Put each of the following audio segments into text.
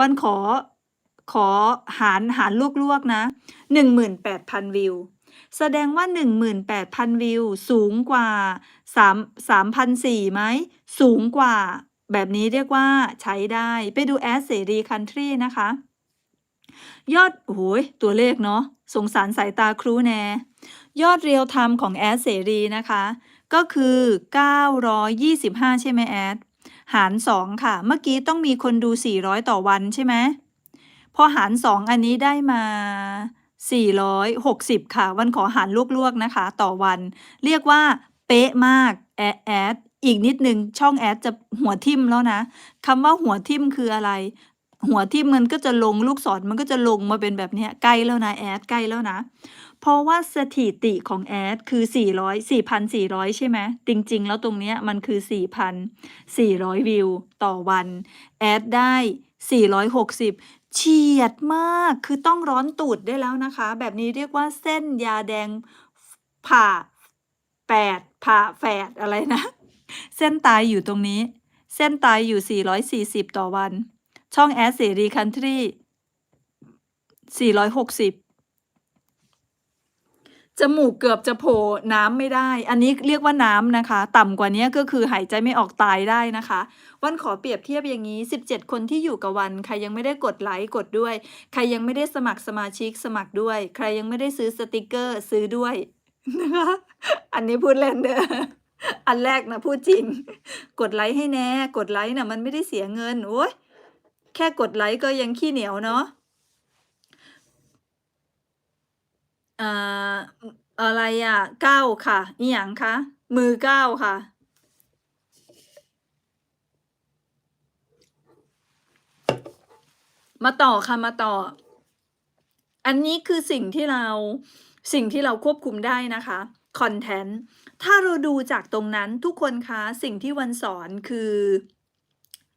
วันขอขอหารหารลวกๆนะ 18,000 วิว แสดงว่า 18,000 วิว สูงกว่า 3 3,400ไหม สูงกว่า แบบนี้เรียกว่าใช้ได้ ไปดูแอดเสรีคันทรีนะคะ ยอดโอ้โฮตัวเลขเนาะ สงสารสายตาครูแน่ยอดเรียลไทม์ของแอดเสรีนะคะ ก็คือ 925 ใช่ไหมแอด หาร 2 ค่ะ เมื่อกี้ต้องมีคนดู 400 ต่อวันใช่ไหมพอหาร 2 อันนี้ได้มา 460 ค่ะ วันขอหารลวกๆนะคะ ต่อวัน เรียกว่าเป๊ะมากแอแอดอีกนิดนึงช่องแอดจะหัวทิ่มแล้วนะคำว่าหัวทิ่มคืออะไร หัวทิ่มันก็จะลงลูกศรมันก็จะลงมาเป็นแบบนี้ใกล้แล้วนะแอดใกล้แล้วนะ เพราะว่าสถิติของแอดคือ400 4,400 ใช่ไหมจริง ๆ แล้วตรงเนี้ยมันคือ 4,400 วิวต่อวัน แอดได้ 460 เฉียดมากคือต้องร้อนตูดได้แล้วนะคะ แบบนี้เรียกว่าเส้นยาแดงผ่าแปดผ่าแฝดอะไรนะ เส้นตายอยู่ตรงนี้ เส้นตายอยู่ 440 ต่อวัน ช่องแอดเสรีคันทรี460 จมูกเกือบจะโผล่น้ำไม่ได้ อันนี้เรียกว่าน้ำนะคะ ต่ำกว่านี้ก็คือหายใจไม่ออกตายได้นะคะ วันขอเปรียบเทียบอย่างงี้ 17 คนที่อยู่กับวัน ใครยังไม่ได้กดไลค์กดด้วย ใครยังไม่ได้สมัครสมาชิกสมัครด้วย ใครยังไม่ได้ซื้อสติกเกอร์ซื้อด้วยนะคะ อันนี้พูดเล่นเด้ออันแรกนะพูดจริง กดไลค์ให้แน่ กดไลค์น่ะมันไม่ได้เสียเงินโอ๊ย แค่กดไลค์ก็ยังขี้เหนียวเนาะอ่าอะไรอะ9ค่ะอิหยังคะมือ9ค่ะ มาต่อค่ะมาต่อ อันนี้คือสิ่งที่เราสิ่งที่เราควบคุมได้นะคะคอนเทนต์ถ้าเราดูจากตรงนั้นทุกคนคะสิ่งที่วันสอนคือ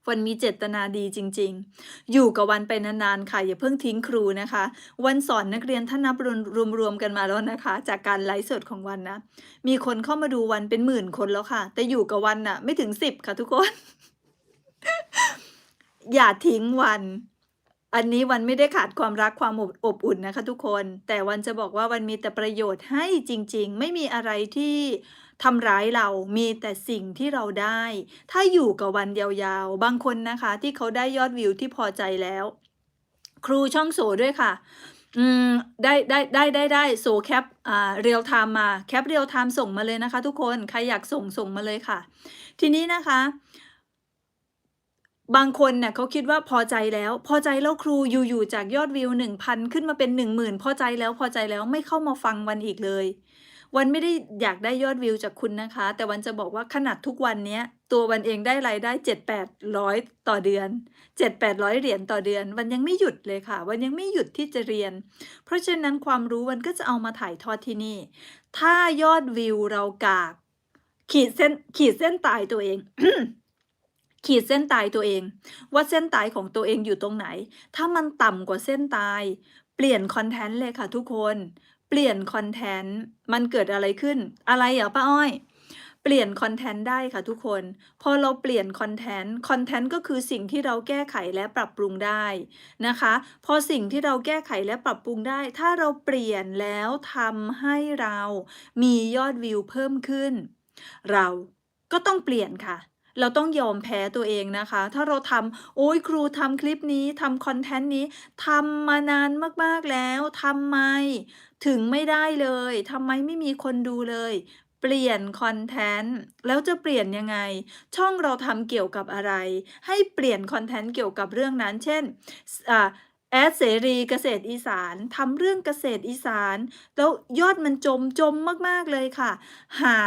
วันมีเจตนาดีจริง ๆ อยู่กับวันไปนานๆค่ะ อย่าเพิ่งทิ้งครูนะคะ วันสอนนักเรียนถ้านับรวมรวมๆกันมาแล้วนะคะ จากการไลฟ์สดของวันนะ มีคนเข้ามาดูวันเป็นหมื่นคนแล้วค่ะ แต่อยู่กับวันน่ะ ไม่ถึงสิบค่ะทุกคน อย่าทิ้งวัน อันนี้วันไม่ได้ขาดความรักความอบอบอุ่นนะคะทุกคน แต่วันจะบอกว่าวันมีแต่ประโยชน์ให้จริง ๆ ไม่มีอะไรที่ทำร้ายเรามีแต่สิ่งที่เราได้ ถ้าอยู่กับวันยาวๆ บางคนนะคะ ที่เขาได้ยอดวิวที่พอใจแล้ว ครูช่องโสด้วยค่ะ อืม ได้ได้ได้ได้ได้โสแคปอ่าเรียลไทม์มาแคปเรียลไทม์ส่งมาเลยนะคะ ทุกคน ใครอยากส่งส่งมาเลยค่ะ ทีนี้นะคะ บางคนน่ะเขาคิดว่าพอใจแล้ว พอใจแล้วครูอยู่ๆจากยอดวิว 1,000 ขึ้นมาเป็น 10,000 พอใจแล้วพอใจแล้วไม่เข้ามาฟังวันอีกเลย วันไม่ได้อยากได้ยอดวิวจากคุณนะคะ แต่วันจะบอกว่าขนาดทุกวันนี้ตัววันเองได้รายได้ 7-800 ต่อเดือน 7-800 เหรียญต่อเดือน วันยังไม่หยุดเลยค่ะ วันยังไม่หยุดที่จะเรียน เพราะฉะนั้นความรู้วันก็จะเอามาถ่ายทอดที่นี่ ถ้ายอดวิวเรากาก ขีดเส้นขีดเส้นตายตัวเอง ขีดเส้นตายตัวเอง ว่าเส้นตายของตัวเองอยู่ตรงไหน ถ้ามันต่ำกว่าเส้นตาย เปลี่ยนคอนเทนต์เลยค่ะทุกคน เปลี่ยนคอนเทนต์มันเกิดอะไรขึ้น อะไรเหรอป้าอ้อย เปลี่ยนคอนเทนต์ได้ค่ะทุกคน พอเราเปลี่ยนคอนเทนต์คอนเทนต์ก็คือสิ่งที่เราแก้ไขและปรับปรุงได้นะคะ พอสิ่งที่เราแก้ไขและปรับปรุงได้ ถ้าเราเปลี่ยนแล้วทำให้เรามียอดวิวเพิ่มขึ้น เราก็ต้องเปลี่ยนค่ะ เราต้องยอมแพ้ตัวเองนะคะ ถ้าเราทำโอ๊ยครูทำคลิปนี้ทำคอนเทนต์นี้ทำมานานมากๆแล้วทำไม ถึงไม่ได้เลยทำไมไม่มีคนดูเลยเปลี่ยนคอนเทนต์แล้วจะเปลี่ยนยังไง ช่องเราทำเกี่ยวกับอะไร ให้เปลี่ยนคอนเทนต์เกี่ยวกับเรื่องนั้น เช่นอ่า แอดเสรีเกษตรอีสานทำเรื่องเกษตรอีสาน แล้วยอดมันจมจมมาก ๆ เลยค่ะ หา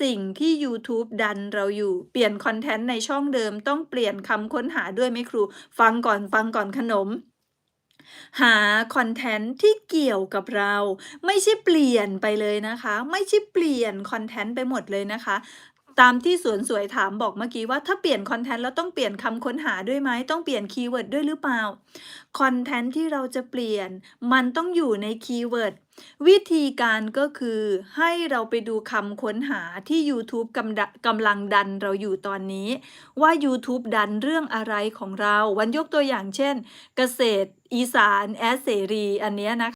สิ่งที่ยูทูบดันเราอยู่เปลี่ยนคอนเทนต์ในช่องเดิมต้องเปลี่ยนคำค้นหาด้วยไหมครู ฟังก่อนฟังก่อนขนม หาคอนเทนต์ที่เกี่ยวกับเรา ไม่ใช่เปลี่ยนไปเลยนะคะ ไม่ใช่เปลี่ยนคอนเทนต์ไปหมดเลยนะคะ ตามที่สวนสวยถามบอกเมื่อกี้ว่าถ้าเปลี่ยนคอนเทนต์แล้วต้องเปลี่ยนคำค้นหาด้วยไหมต้องเปลี่ยนคีย์เวิร์ดด้วยหรือเปล่าคอนเทนต์ที่เราจะเปลี่ยน มันต้องอยู่ในคีย์เวิร์ดวิธีการก็คือให้เราไปดูคำค้นหาที่ YouTube กำกำลังดันเราอยู่ตอนนี้ ว่า YouTube ดันเรื่องอะไรของเรา วันยกตัวอย่างเช่น เกษตร อีสาน แอดเสรี อันนี้นะคะ